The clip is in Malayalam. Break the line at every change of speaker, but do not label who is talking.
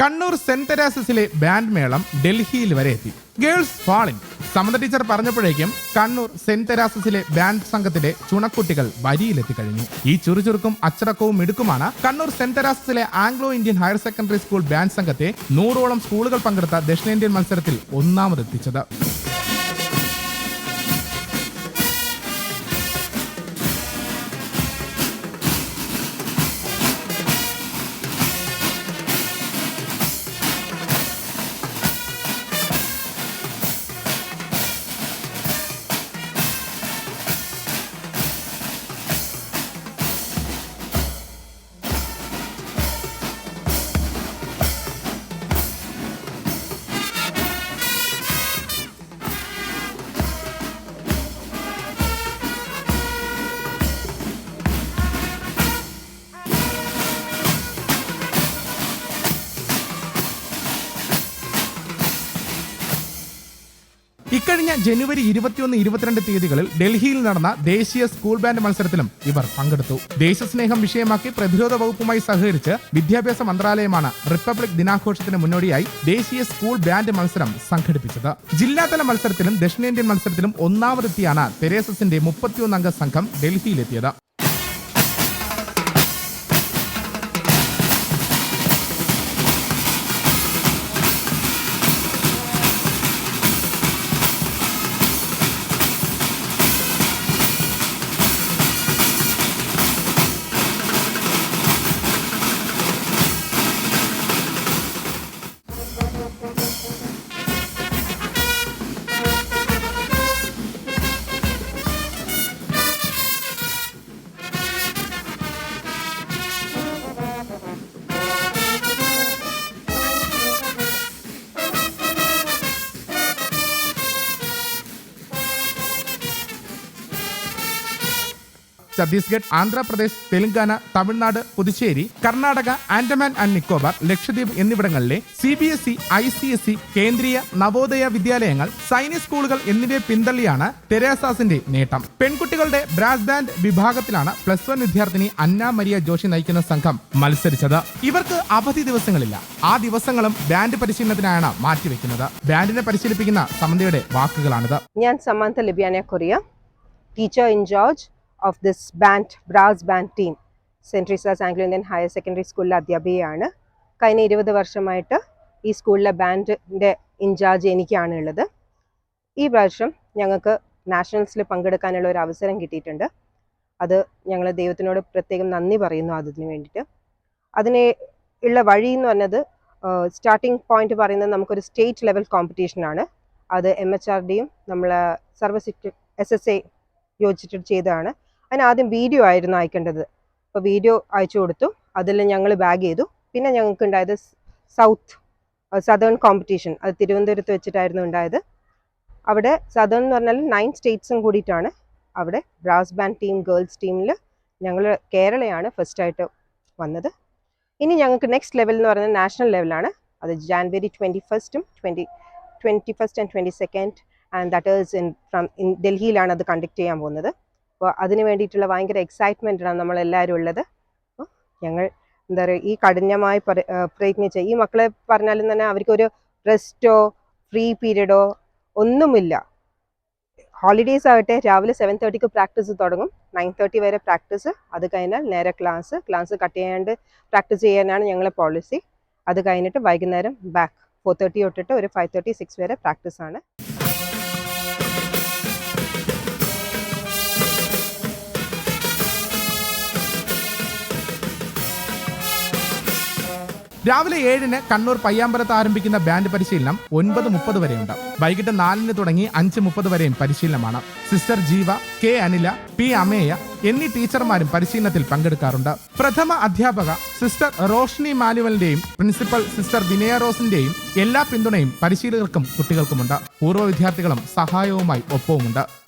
കണ്ണൂർ സെന്റ് തെരാസസിലെ ബാൻഡ് മേളം ഡൽഹിയിൽ വരെ എത്തി. Girls fall in Samatha teacher പറഞ്ഞപ്പോഴേക്കും Kannur saint തെരാസസിലെ ബാൻഡ് സംഘത്തിലെ ചുണക്കുട്ടികൾ വരിയിലെത്തി കഴിഞ്ഞു ഈ ചുറുചുറുക്കും അച്ചടക്കവും മിടുക്കുമാണ് Kannur saint തെരാസസിലെ Anglo Indian higher secondary school band സംഘത്തെ നൂറോളം സ്കൂളുകൾ പങ്കെടുത്ത ദക്ഷിണേന്ത്യൻ മത്സരത്തിൽ ഒന്നാമതെത്തിച്ചത്. ഇക്കഴിഞ്ഞ ജനുവരി ഇരുപത്തിയൊന്ന് ഇരുപത്തിരണ്ട് തീയതികളിൽ ഡൽഹിയിൽ നടന്ന ദേശീയ സ്കൂൾ ബാൻഡ് മത്സരത്തിലും ഇവർ പങ്കെടുത്തു. ദേശസ്നേഹം വിഷയമാക്കി പ്രതിരോധ വകുപ്പുമായി സഹകരിച്ച് വിദ്യാഭ്യാസ മന്ത്രാലയമാണ് റിപ്പബ്ലിക് ദിനാഘോഷത്തിന് മുന്നോടിയായി ദേശീയ സ്കൂൾ ബാൻഡ് മത്സരം സംഘടിപ്പിച്ചത്. ജില്ലാതല മത്സരത്തിലും ദക്ഷിണേന്ത്യൻ മത്സരത്തിലും ഒന്നാമതെത്തിയാണ് തെരേസസിന്റെ മുപ്പത്തിയൊന്നംഗ സംഘം ഡൽഹിയിലെത്തിയത്. ഛത്തീസ്ഗഡ് ആന്ധ്രാപ്രദേശ് തെലങ്കാന തമിഴ്നാട് പുതുച്ചേരി കർണാടക ആൻഡമാൻ ആൻഡ് നിക്കോബാർ ലക്ഷദ്വീപ് എന്നിവിടങ്ങളിലെ C B S E I C S E Kendriya Navodaya വിദ്യാലയങ്ങൾ സൈനിക സ്കൂളുകൾ എന്നിവയെ പിന്തള്ളിയാണ് തെരേസാസിന്റെ നേട്ടം. പെൺകുട്ടികളുടെ ബ്രാസ് ബാൻഡ് വിഭാഗത്തിലാണ് പ്ലസ് വൺ വിദ്യാർത്ഥിനി അന്ന മരിയ ജോഷി നയിക്കുന്ന സംഘം മത്സരിച്ചത്. ഇവർക്ക് അവധി ദിവസങ്ങളില്ല. ആ ദിവസങ്ങളും ബാൻഡ് പരിശീലനത്തിനായാണ് മാറ്റിവെക്കുന്നത്. ബാൻഡിനെ പരിശീലിപ്പിക്കുന്ന സമന്തയുടെ വാക്കുകളാണിത്.
ഞാൻ Samantha ലിബിയാന Correa. Teacher in George. Of this band brass band team saint Teresa's Anglo Indian higher secondary സ്കൂളിലെ അധ്യാപികയാണ്. കഴിഞ്ഞ ഇരുപത് വർഷമായിട്ട് ഈ സ്കൂളിലെ ബാൻഡിന്റെ ഇൻചാർജ് എനിക്കാണ് ഉള്ളത് ഈ പ്രാവശ്യം ഞങ്ങൾക്ക് നാഷണൽസിൽ പങ്കെടുക്കാനുള്ള ഒരു അവസരം കിട്ടിയിട്ടുണ്ട്. അത് ഞങ്ങൾ ദൈവത്തിനോട് പ്രത്യേകം നന്ദി പറയുന്നു അതിന് വേണ്ടിയിട്ട്. അതിന് ഉള്ള വഴി എന്ന് പറഞ്ഞത് സ്റ്റാർട്ടിംഗ് പോയിന്റ് പറയുന്നത് നമുക്കൊരു സ്റ്റേറ്റ് ലെവൽ കോമ്പറ്റീഷനാണ് അത് എം എച്ച് ആർ ഡിയും നമ്മളെ സർവീസ് എസ് എസ് എ യോജിച്ചിട്ട് ചെയ്തതാണ്. അതിന് ആദ്യം വീഡിയോ ആയിരുന്നു അയക്കേണ്ടത്. അപ്പോൾ വീഡിയോ അയച്ചു കൊടുത്തു. അതിൽ ഞങ്ങൾ ബാഗ് ചെയ്തു. പിന്നെ ഞങ്ങൾക്ക് ഉണ്ടായത് സൗത്ത് സദേൺ കോമ്പറ്റീഷൻ അത് തിരുവനന്തപുരത്ത് വെച്ചിട്ടായിരുന്നു ഉണ്ടായത്. അവിടെ സദേൺ എന്ന് പറഞ്ഞാൽ നയൻ സ്റ്റേറ്റ്സും കൂടിയിട്ടാണ് അവിടെ ബ്രാസ് ബാൻഡ് ടീം ഗേൾസ് ടീമിൽ ഞങ്ങൾ കേരളയാണ് ഫസ്റ്റായിട്ട് വന്നത്. ഇനി ഞങ്ങൾക്ക് നെക്സ്റ്റ് ലെവൽ എന്ന് പറയുന്നത് നാഷണൽ ലെവലാണ് അത് January twenty ഫസ്റ്റും twenty twenty first and twenty second and that is in from in ഡൽഹിയിലാണ് അത് കണ്ടക്ട് ചെയ്യാൻ പോകുന്നത്. അപ്പോൾ അതിന് വേണ്ടിയിട്ടുള്ള ഭയങ്കര എക്സൈറ്റ്മെന്റാണ് നമ്മളെല്ലാവരും ഉള്ളത്. അപ്പോൾ ഞങ്ങൾ എന്താ പറയുക ഈ കഠിനമായി പരി പ്രയത്നിച്ച ഈ മക്കളെ പറഞ്ഞാലും തന്നെ അവർക്കൊരു റെസ്റ്റോ ഫ്രീ പീരീഡോ ഒന്നുമില്ല. ഹോളിഡേയ്സ് ആകട്ടെ രാവിലെ സെവൻ തേർട്ടിക്ക് പ്രാക്ടീസ് തുടങ്ങും. നയൻ തേർട്ടി വരെ പ്രാക്ടീസ് അത് കഴിഞ്ഞാൽ നേരെ ക്ലാസ് ക്ലാസ് കട്ട് ചെയ്യാണ്ട് പ്രാക്ടീസ് ചെയ്യാനാണ് ഞങ്ങളെ പോളിസി അത് കഴിഞ്ഞിട്ട് വൈകുന്നേരം ബാക്ക് ഫോർ തേർട്ടി തൊട്ടിട്ട് ഒരു ഫൈവ് തേർട്ടി സിക്സ് വരെ പ്രാക്ടീസ്
രാവിലെ ഏഴിന് കണ്ണൂർ പയ്യാമ്പലത്ത് ആരംഭിക്കുന്ന ബാൻഡ് പരിശീലനം ഒൻപത് മുപ്പത് വരെയുണ്ട്. വൈകിട്ട് നാലിന് തുടങ്ങി അഞ്ച് മുപ്പത് വരെയും പരിശീലനമാണ്. Sister Jeeva K Anila P Ameya എന്നീ ടീച്ചർമാരും പരിശീലനത്തിൽ പങ്കെടുക്കാറുണ്ട്. പ്രഥമ അധ്യാപക സിസ്റ്റർ റോഷ്നി മാനുവലിന്റെയും പ്രിൻസിപ്പൽ സിസ്റ്റർ വിനയ റോസിന്റെയും എല്ലാ പിന്തുണയും പരിശീലകർക്കും കുട്ടികൾക്കുമുണ്ട്. പൂർവ വിദ്യാർത്ഥികളും സഹായവുമായി ഒപ്പവുമുണ്ട്.